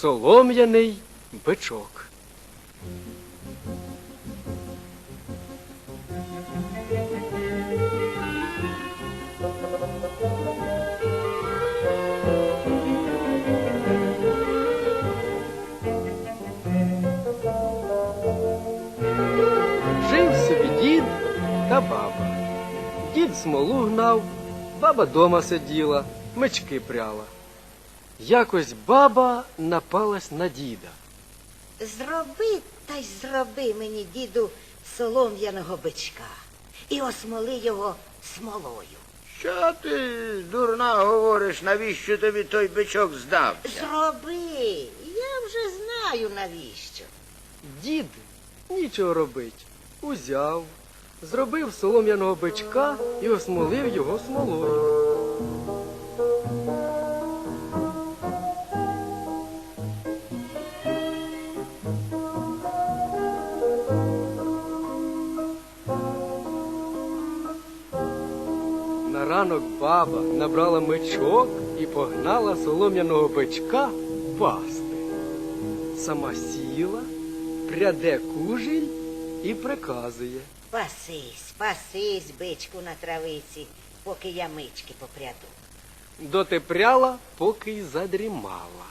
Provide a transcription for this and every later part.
Солом'яний бичок. Жив собі дід та баба. Дід смолу гнав, баба дома сиділа, мечки пряла. Якось баба напалась на діда. Зроби та й зроби мені, діду, солом'яного бичка і осмоли його смолою. Що ти, дурна, говориш, навіщо тобі той бичок здався? Зроби, я вже знаю навіщо. Дід нічого робить. Узяв, зробив солом'яного бичка і осмолив його смолою. Ранок баба набрала мечок і погнала солом'яного бичка пасти. Сама сіла, пряде кужіль і приказує. Пасись, пасись, бичку на травиці, поки я мички попряду. Доти пряла, поки й задрімала.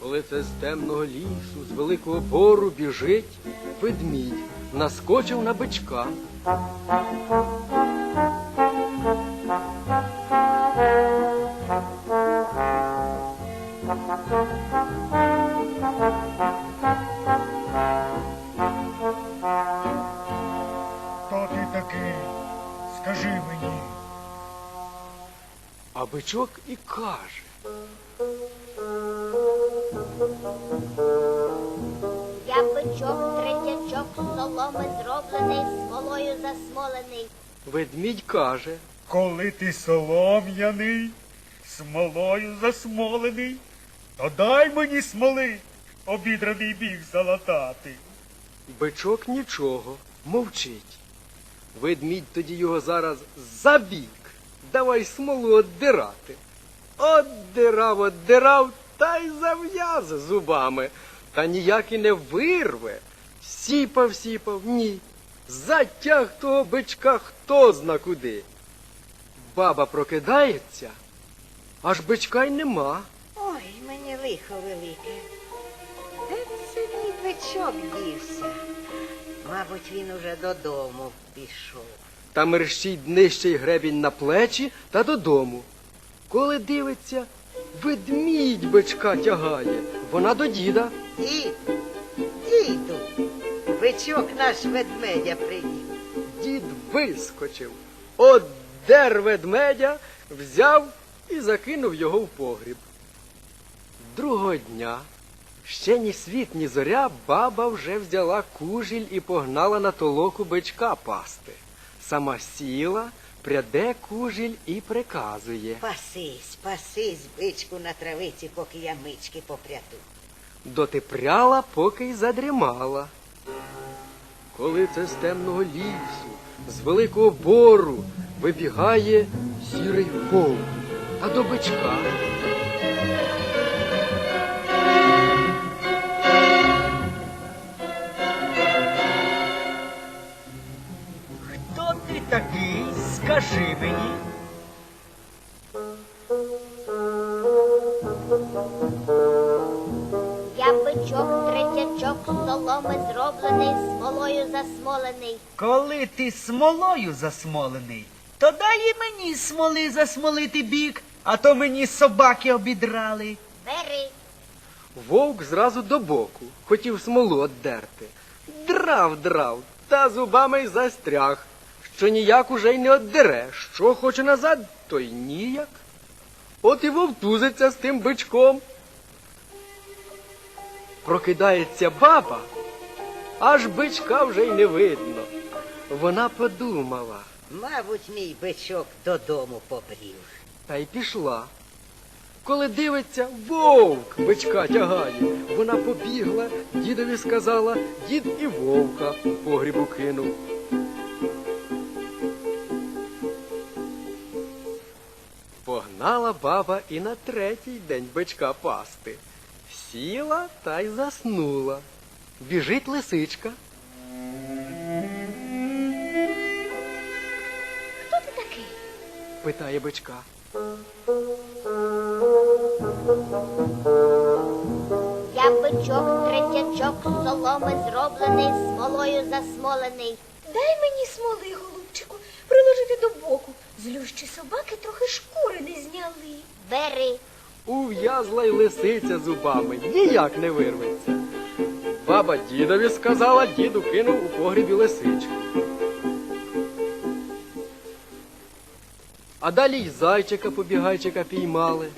Коли це з темного лісу, з великого бору біжить ведмідь, наскочив на бичка. А бичок і каже. Я бичок, третячок, соломи зроблений, смолою засмолений. Ведмідь каже. Коли ти солом'яний, смолою засмолений, то дай мені смоли, обідраний біг залатати. Бичок нічого, мовчить. Ведмідь тоді його зараз забік. Давай смолу оддирати. Оддирав, оддирав, та й зав'яз зубами. Та ніяк і не вирве. Сіпав, сіпав, ні. Затяг того бичка хто зна куди. Баба прокидається, аж бичка й нема. Ой, мені лихо велике. Де це мій бичок дівся? Мабуть, він уже додому пішов. Та мерщить нижчий гребінь на плечі та додому. Коли дивиться, ведмідь бичка тягає, вона до діда. Дід, діду, бичок наш ведмедя привів. Дід вискочив, одер ведмедя, взяв і закинув його в погріб. Другого дня, ще ні світ, ні зоря, баба вже взяла кужіль і погнала на толоку бичка пасти. Сама сіла, пряде кужіль і приказує. Пасись, пасись, бичку на травиці, поки я мички попряду. Доти пряла, поки й задрімала. Коли це з темного лісу, з великого бору вибігає сірий вовк, а до бичка. Такий? Скажи мені. Я бичок, третячок, з соломи зроблений, смолою засмолений. Коли ти смолою засмолений, то дай і мені смоли засмолити бік, а то мені собаки обідрали. Бери. Вовк зразу до боку, хотів смолу оддерти. Драв, драв, та зубами й застряг, що ніяк уже й не оддере. Що хоче назад, то й ніяк. От і вовтузиться з тим бичком. Прокидається баба, аж бичка вже й не видно. Вона подумала Мабуть, мій бичок додому побрів. та й пішла. Коли дивиться, вовк бичка тягає. Вона побігла, дідові сказала, дід і вовка у погрібу кинув. Баба і на третій день бичка пасти. Сіла та й заснула. Біжить лисичка. Хто ти такий? питає бичка. Я бичок, третячок, з соломи зроблений, смолою засмолений. Дай мені смоли, голубчику, приложити до боку. Злющі собаки трохи шкури не зняли. Бери. Ув'язла й лисиця зубами, ніяк не вирветься. Баба дідові сказала, діду кинув у погрібі лисичку. А далі й зайчика побігайчика піймали.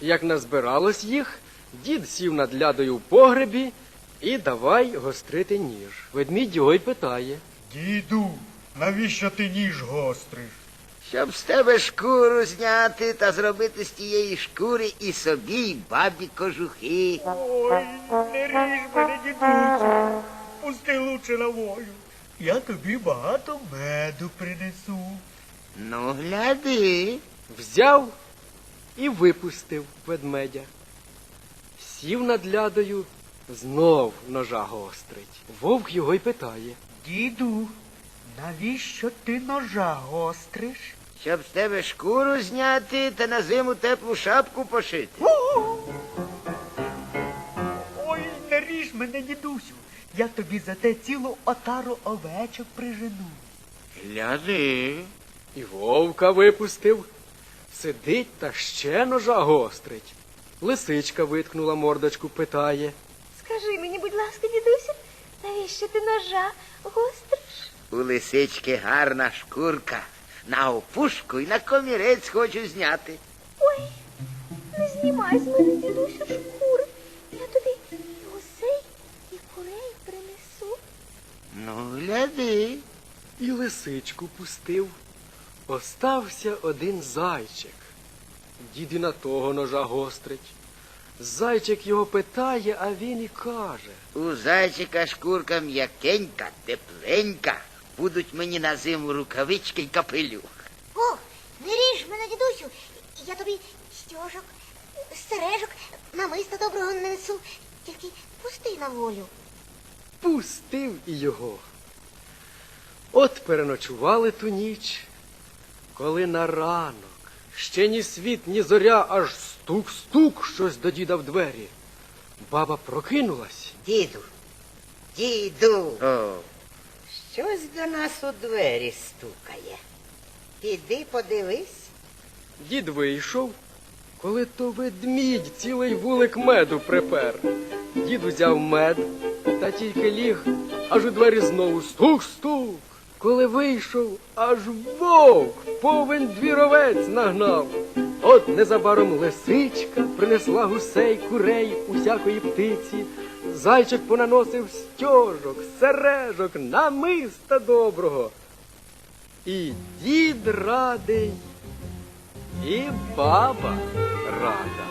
Як назбиралось їх, дід сів над лядою в погребі і давай гострити ніж. Ведмідь його й питає. Діду, навіщо ти ніж гостриш? Щоб з тебе шкуру зняти та зробити з тієї шкури і собі, і бабі кожухи. Ой, не ріж мене, дідусю. Пусти лучше на волю. Я тобі багато меду принесу. Ну, гляди. Взяв і випустив ведмедя. Сів над лядою, знов ножа гострить. Вовк його й питає. Діду, навіщо ти ножа гостриш? Щоб з тебе шкуру зняти та на зиму теплу шапку пошити. Ой, не ріж мене, дідусю. Я тобі за те цілу отару овечок прижену. Гляди. І вовка випустив. Сидить та ще ножа гострить. Лисичка виткнула мордочку, питає. Скажи мені, будь ласка, дідусю, навіщо ти ножа гостриш? У лисички гарна шкурка. На опушку і на комірець хочу зняти. Ой, не знімай з мене, дідусю, шкури. Я тобі і гусей, і курей принесу. Ну, гляди. І лисичку пустив. Остався один зайчик. Дід і на того ножа гострить. Зайчик його питає, а він і каже. У зайчика шкурка м'якенька, тепленька. Будуть мені на зиму рукавички й капелюх. О, не ріж мене, дідусю. Я тобі стьожок, сережок, намиста доброго не несу. Тільки пусти на волю. Пустив і його. От переночували ту ніч, коли на ранок ще ні світ, ні зоря, аж стук-стук щось до діда в двері. Баба прокинулась. Діду, діду, О, щось до нас у двері стукає. Піди подивись. Дід вийшов, коли то ведмідь цілий вулик меду припер. Дід узяв мед та тільки ліг, аж у двері знову стук-стук. Коли вийшов, аж вовк повен двіровець нагнав. От незабаром лисичка принесла гусей, курей, усякої птиці. Зайчик понаносив стьожок, сережок, намиста доброго. І дід радий, і баба рада.